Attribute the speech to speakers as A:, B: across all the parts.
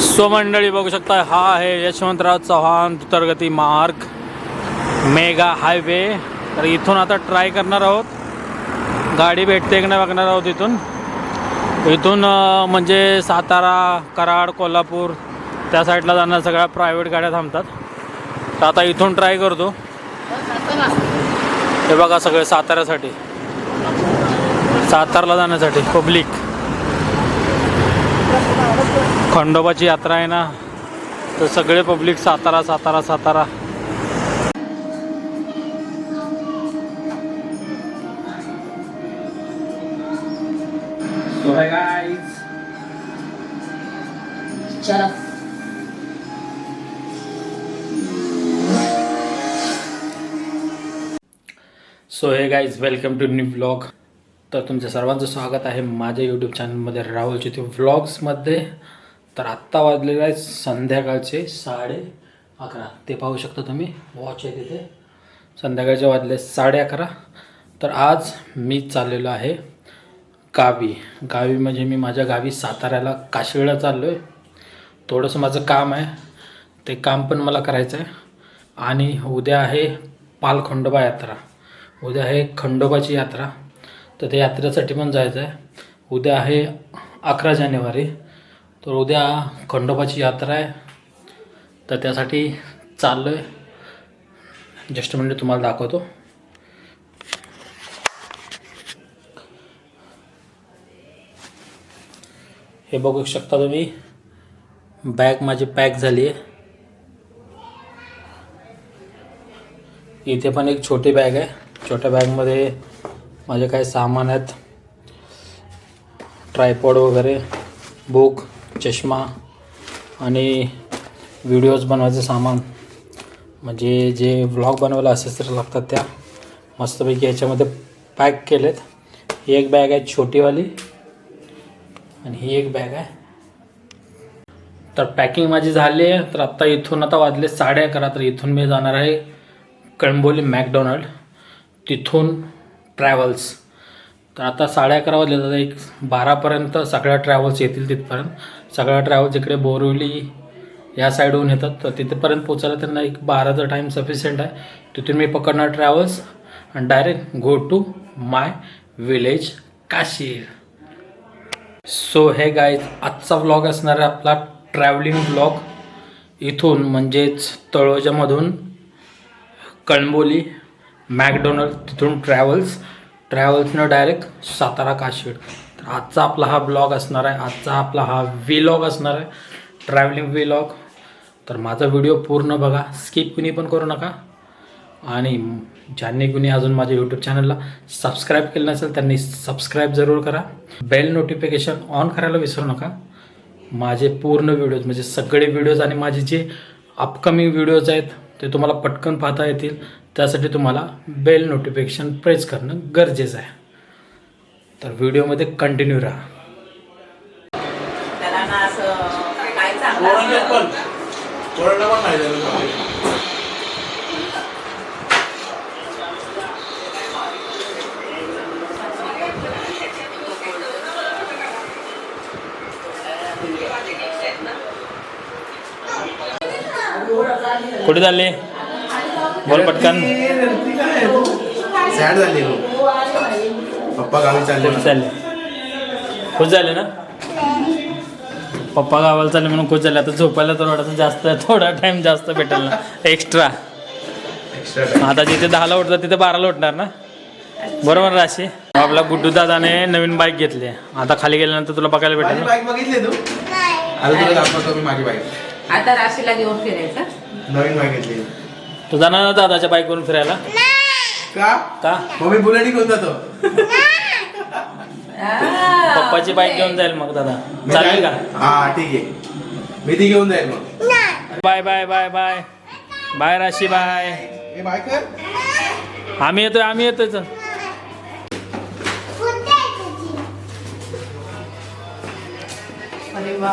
A: स्वमंडळी बघू शकता हा आहे यशवंतराव चव्हाण तुतरगती मार्ग मेगा हायवे. तर इथून आता ट्राय करणार आहोत. गाडी भेटते की नाही बघणार आहोत इथून. इथून म्हणजे सातारा कराड कोल्हापूर त्या साईडला जाणार सगळ्या प्रायव्हेट गाड्या थांबतात. तर आता इथून ट्राय करतो. हे बघा सगळे साताऱ्यासाठी. सातारला जाण्यासाठी पब्लिक खंडोबाची यात्रा आहे ना तर सगळे public Satara Satara Satara. So hi guys.
B: चलो
A: so hey guys welcome to new vlog तर तुमचं सर्वांचं स्वागत आहे माझ्या यूट्यूब चॅनलमध्ये राहुल चिथे व्लॉग्समध्ये तर आत्ता वाजलेलं आहे संध्याकाळचे साडे अकरा. ते पाहू शकता तुम्ही. वॉच आहे तिथे. संध्याकाळचे वाजले साडे अकरा. तर आज मी चाललेलो आहे गावी. गावी म्हणजे मी माझ्या गावी साताऱ्याला काशिळला चाललो आहे थोडंसं माझं काम आहे. ते काम पण मला करायचं आहे. आणि उद्या आहे पालखंडोबा यात्रा. उद्या आहे खंडोबाची यात्रा. तर त्या यात्रेसाठी पण जायचं आहे. उद्या आहे अकरा जानेवारी. तर उद्या खंडोबाची यात्रा आहे. तर त्यासाठी चाललो आहे जस्ट म्हणजे तुम्हाला दाखवतो. हे बघू शकता तुम्ही. बॅग माझी पॅक झाली आहे. इथे पण एक छोटी बॅग आहे. छोट्या बॅगमध्ये माझे काही सामान आहेत. ट्रायपॉड वगैरे बुक चष्मा आणि व्हिडिओज बनवायचं सामान. म्हणजे जे व्लॉग बनवायला असेसरीज लागतात त्या मस्तपैकी याच्यामध्ये पॅक केलेत. ही एक बॅग आहे छोटीवाली आणि ही एक बॅग आहे. तर पॅकिंग माझी झाली आहे. तर आत्ता इथून आता वाजले साडे अकरा तर इथून मी जाणार आहे कळंबोली मॅकडोनाल्ड. तिथून ट्रॅव्हल्स तर आता साडे अकरा वाजले तर एक बारापर्यंत सगळ्या ट्रॅव्हल्स येतील तिथपर्यंत. सगळ्या ट्रॅव्हल्स इकडे बोरिवली या साईडहून येतात. तर तिथेपर्यंत पोचायला त्यांना एक बाराचा टाईम सफिशियंट आहे. तिथून मी पकडणार ट्रॅव्हल्स आणि direct go to my village Kashid. So hey guys आजचा व्लॉग असणार आहे आपला ट्रॅव्हलिंग व्लॉग इथून म्हणजेच तळोजामधून कणबोली मॅकडोनल्ड तिथून ट्रॅव्हल्स ट्रॅव्हल्सनं डायरेक्ट सातारा काशीड तर आजचा आपला हा ब्लॉग असणार आहे. आजचा आपला हा व्लॉग असणार आहे. ट्रॅव्हलिंग व्लॉग तर माझा व्हिडिओ पूर्ण बघा. स्किप कुणी पण करू नका. आणि ज्यांनी कुणी अजून माझ्या यूट्यूब चॅनलला सबस्क्राईब केलं नसेल त्यांनी सबस्क्राईब जरूर करा. बेल नोटिफिकेशन ऑन करायला विसरू नका. माझे पूर्ण व्हिडिओज म्हणजे सगळे व्हिडिओज आणि माझे जे अपकमिंग व्हिडिओज आहेत ते तुम्हाला पटकन पाहता येतील. त्यासाठी तुम्हाला बेल नोटिफिकेशन प्रेस करणं गरजेचं आहे. तर व्हिडिओमध्ये कंटिन्यू राहा.
B: त्याला ना असं काय चांगलं
C: पण.
B: असतं.
C: कोरोना पण नाही झालं.
A: कुठे चालले? बोल पटकन.
C: सॅड झाली हो. पप्पा गावी चालले
A: झाले. खुश झाले ना? पप्पा गावाला चालले म्हणून खुश झाले. आता झोपायला तर थोडासा जास्त थोडा टाइम जास्त भेटेल ना. एक्स्ट्रा आता जिथे दहाला उठतात तिथे बाराला उठणार ना? बरोबर राशी? आपला गुड्डू दादाने नवीन बाईक घेतली. आता खाली गेल्यानंतर तुला बघायला भेटेल
C: बाईक बघितली तू? आता तुला दाखवतो मी माझी बाईक
B: आता राशीला घेऊन फिरायचं.
C: नवीन बाईक घेतली.
A: तू जाणार ना दादाच्या बाईकवरून फिरायला?
C: का?
A: का?
C: मम्मी बुलेट घेऊन जातो.
A: पप्पाची बाईक घेऊन जाईल मग दादा. चालेल का?
C: हा ठीक आहे. मी ती घेऊन जाईल मग.
A: Bye bye bye bye. Bye Rashi bye.
C: हे कर.
A: आम्ही येतोय आम्ही येतोय चल.
B: अरे वा.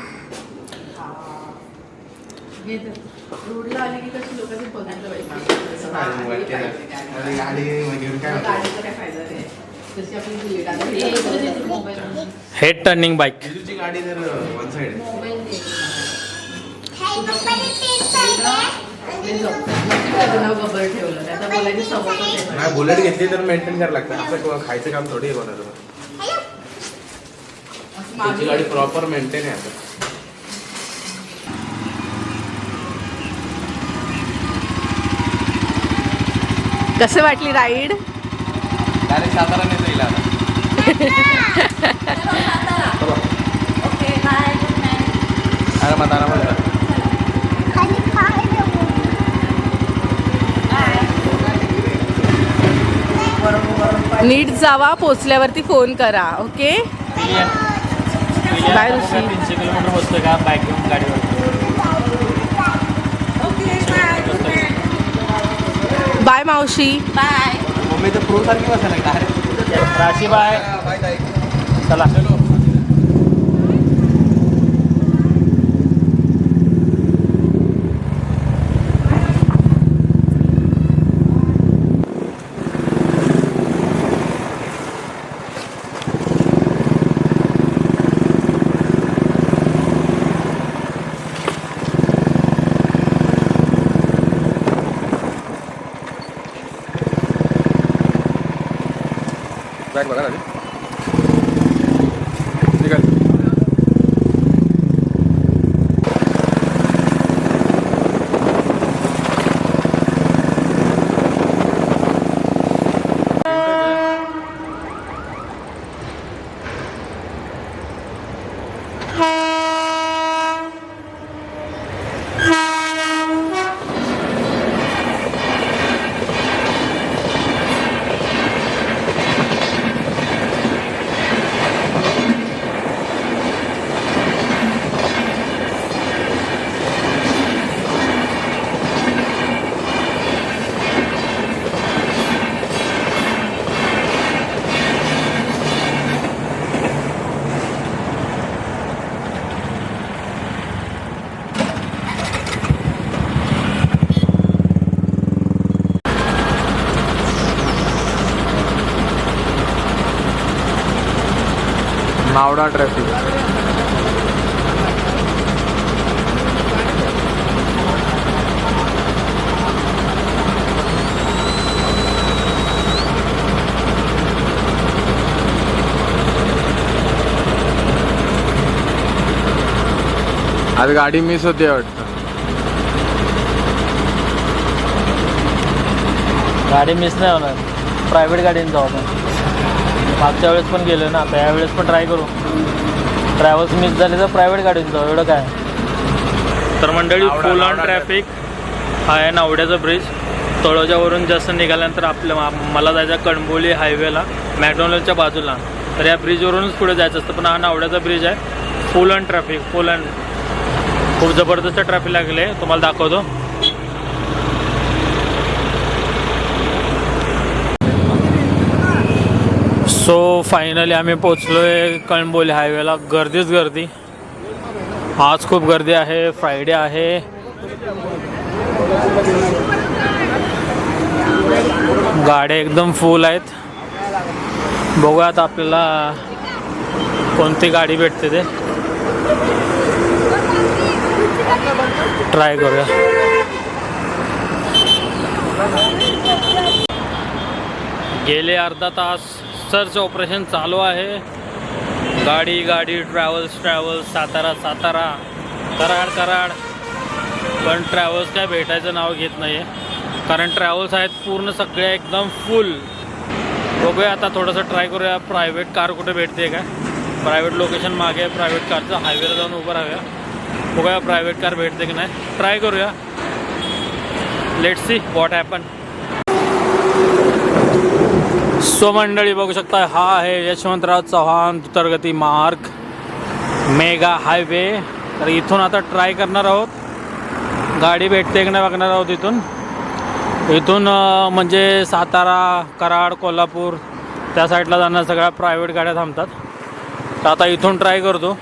B: रोडला आली की कशी लोकांनी बघितलं पाहिजे असं
C: आणि
B: वाटलं
C: वाटते
B: पाहिजे
C: ना.
B: काय
C: आणि गाडी घेऊन काय
B: मग
C: होतं?
B: गाडीचा काय फायदा नाही जशी आपली बुलेट आता हे इकडे मोबाईल.
A: हेड टर्निंग बाईक
C: गाडी जर वन साइड.
B: मोबाईल बोलायची
C: बुलेट घेतली तर मेंटेन करायला लागतं. असं किंवा खायचं काम थोडी आहे त्याची
B: मागे-
C: गाडी प्रॉपर मेंटेन आहे आता.
B: कसं वाटली राईड?
C: आरामात आरामात
B: नीट जावा पोचल्यावरती फोन करा ओके? बाय ऋषी.
A: तीनशे किलोमीटर बसतोय का? बाईक घेऊन गाडीवर.
B: बाय मावशी.
C: बाय मम्मी तर प्रो सारखी बसायला काय
A: राशी बाय. चला
C: बॅग बघा ना हावडा ट्रॅफिक. आज गाडी मिस होते वाटतं.
A: गाडी मिस नाही होणार. प्रायव्हेट गाडीने जाऊ आपण. मागच्या वेळेस पण गेलो ना आता यावेळेस पण ट्राय करू. ट्रॅव्हल्स मिस झाले तर प्रायव्हेट गाडीने जाऊ एवढं काय? तर मंडळी फुल ऑन ट्रॅफिक हा आहे नावड्याचा ब्रिज तळोजावरून जास्त निघाल्यानंतर आपल्या मा- मला जायचं कणबोली हायवेला मॅकडॉनल्डच्या बाजूला. तर या ब्रिजवरूनच पुढे जायचं असतं पण हा नावड्याचा ब्रिज आहे. Full on traffic full on खूप जबरदस्त ट्रॅफिक लागले तुम्हाला दाखवतो. सो फायनली आम्ही पोचलो आहे कणबोली हायवेला गर्दीच गर्दी. आज खूप गर्दी आहे फ्रायडे आहे. गाड्या एकदम फुल आहेत. बघूयात आपल्याला कोणती गाडी भेटते ते. ट्राय करूया. गेले अर्धा तास. सर्च ऑपरेशन चालू आहे. गाडी गाडी ट्रॅव्हल्स ट्रॅव्हल्स सातारा सातारा. कराड कराड. पण ट्रॅव्हल्स काय भेटायचं नाव घेत नाही आहे कारण ट्रॅव्हल्स आहेत पूर्ण सगळे एकदम फुल बघूया आता थोडंसं ट्राय करूया. प्रायव्हेट कार कुठे भेटते का प्रायव्हेट लोकेशन मागे प्रायव्हेट कारचं हायवेला जाऊन उभं राहूया. बघूया प्रायव्हेट कार भेटते की नाही. ट्राय करूया. लेट सी वॉट हॅपन स्वमंडळी बघू शकता हा आहे यशवंतराव चव्हाण दुतर्गती मार्ग मेगा हायवे. तर इथून आता ट्राय करणार आहोत. गाडी भेटते की नाही बघणार आहोत इथून. इथून म्हणजे सातारा कराड कोल्हापूर त्या साईडला जाणार सगळ्या प्रायव्हेट गाड्या थांबतात. तर आता इथून ट्राय करतो.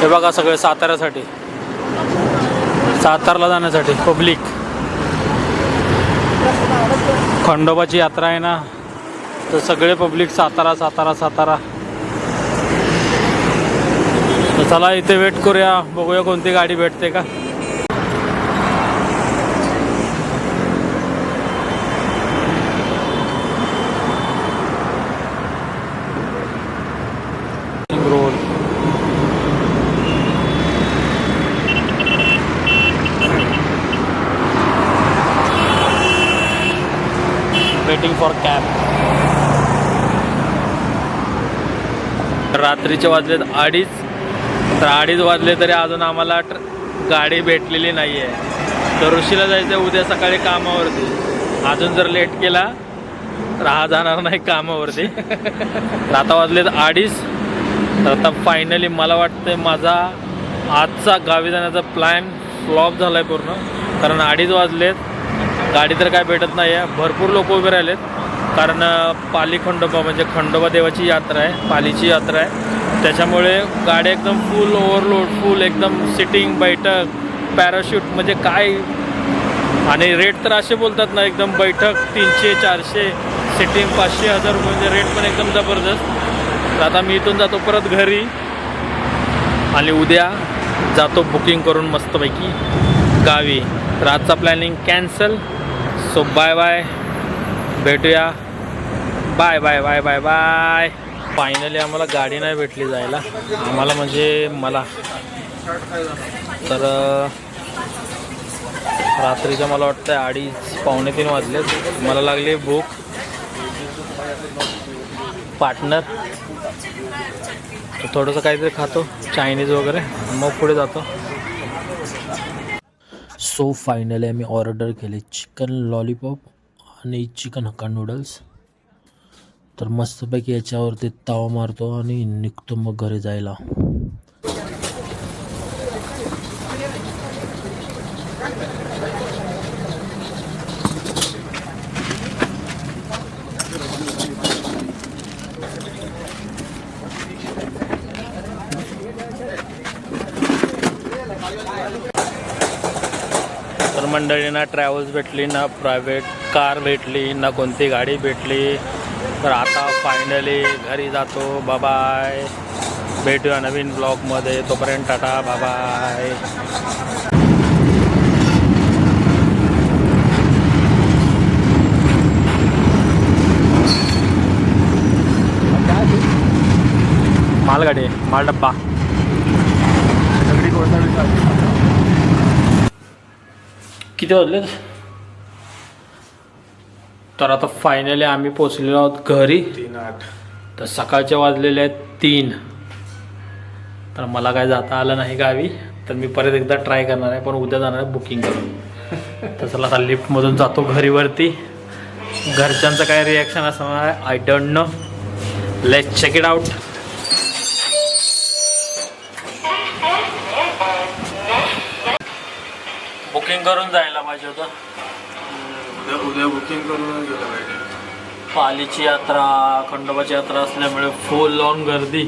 A: हे बघा सगळे साताऱ्यासाठी. सातारला जाण्यासाठी पब्लिक खंडोबाची यात्रा आहे ना तर सगळे पब्लिक सातारा सातारा सातारा. तर चला इथे वेट करूया. बघूया कोणती गाडी भेटते का. फॉर कॅब रात्रीचे वाजलेत अडीच. तर अडीच वाजले तरी अजून आम्हाला ट्र गाडी भेटलेली नाही आहे तर ऋषीला जायचं आहे उद्या सकाळी कामावरती. अजून जर लेट केला तर हा जाणार नाही कामावरती. तर आता वाजलेत अडीच. तर आता फायनली मला वाटतं माझा आजचा गावी जाण्याचा प्लॅन फ्लॉप झाला आहे पूर्ण. कारण अडीच वाजलेत. गाडी तर काय भेटत नाही आहे. भरपूर लोक उभे राहिलेत. कारण पाली खंडोबा म्हणजे खंडोबा देवाची यात्रा आहे. पालीची यात्रा आहे. त्याच्यामुळे गाडी एकदम फुल ओव्हरलोड फुल एकदम सिटिंग बैठक पॅराशूट म्हणजे काय? आणि रेट तर असे बोलतात ना एकदम बैठक तीनशे चारशे सिटिंग पाचशे हजार रुपये म्हणजे रेट पण एकदम जबरदस्त. तर आता मी इथून जातो परत घरी. आणि उद्या जातो बुकिंग करून मस्तपैकी. गावी. तर आजचा planning cancel so bye bye भेटूया. Bye bye bye bye bye finally आम्हाला गाडी नाही भेटली जायला. आम्हाला म्हणजे मला. तर रात्रीचं मला वाटतं अडीच पावणे तीन वाजलेत. मला लागली भूक पार्टनर थोडंसं काहीतरी खातो. चायनीज वगैरे. मग पुढे जातो. सो फायनली आम्ही ऑर्डर केले चिकन लॉलीपॉप आणि चिकन हक्का नूडल्स तर मस्तपैकी याच्यावरती तावा मारतो आणि निघतो मग घरी जायला. मंडळी ना ट्रॅव्हल्स भेटली ना प्रायव्हेट कार भेटली ना कोणती गाडी भेटली. तर आता फायनली घरी जातो. बाबाय भेटूया नवीन ब्लॉगमध्ये तोपर्यंत टाटा. बाबाय मालगाडी माल डब्बा किती वाजले तर आता फायनली आम्ही पोचलेलो आहोत घरी.
C: तीन आठ.
A: तर सकाळचे वाजलेले आहेत तीन. तर मला काय जाता आलं नाही गावी तर मी परत एकदा ट्राय करणार आहे पण उद्या जाणार आहे बुकिंग करून. तर चला आता लिफ्टमधून जातो घरीवरती. घरच्यांचं काय रिॲक्शन असणार आहे? I don't know let check it out booking करून जायला पाहिजे होतं.
C: उद्या उद्या बुकिंग करूनच गेलं पाहिजे.
A: पालीची यात्रा खंडोबाची यात्रा असल्यामुळे फुल ऑन गर्दी.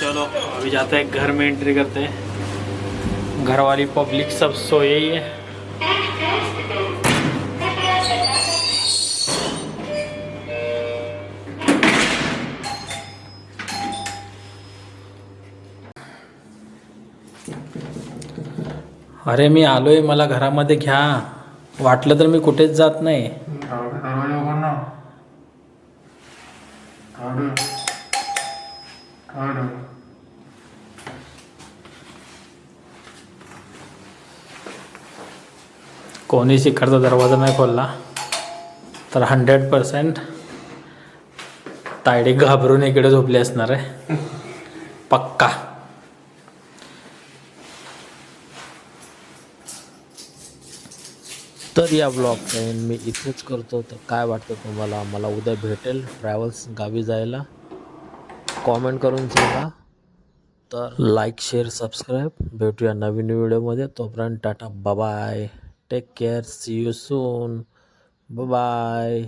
A: चलो अभी जाते हैं घर में एंट्री करते हैं. घर वाली पब्लिक सब सोए ही है. अरे मी आलोय मला घरामध्ये घ्या. वाटलं तर मी कुठेच जात नाही. कोणी शिखरचा दरवाजा नाही खोलला तर हंड्रेड पर्सेंट तायडी घाबरून इकडे झोपली असणार आहे. पक्का.
D: तर या ब्लॉगचा एंड मी इथेच करतो. तर काय वाटतं तुम्हाला? मला उद्या भेटेल ट्रॅव्हल्स गावी जायला. कॉमेंट करून सांगा. तर लाईक शेअर सबस्क्राईब भेटूया नवीन व्हिडिओमध्ये तोपर्यंत Tata. Bye take care see you soon bye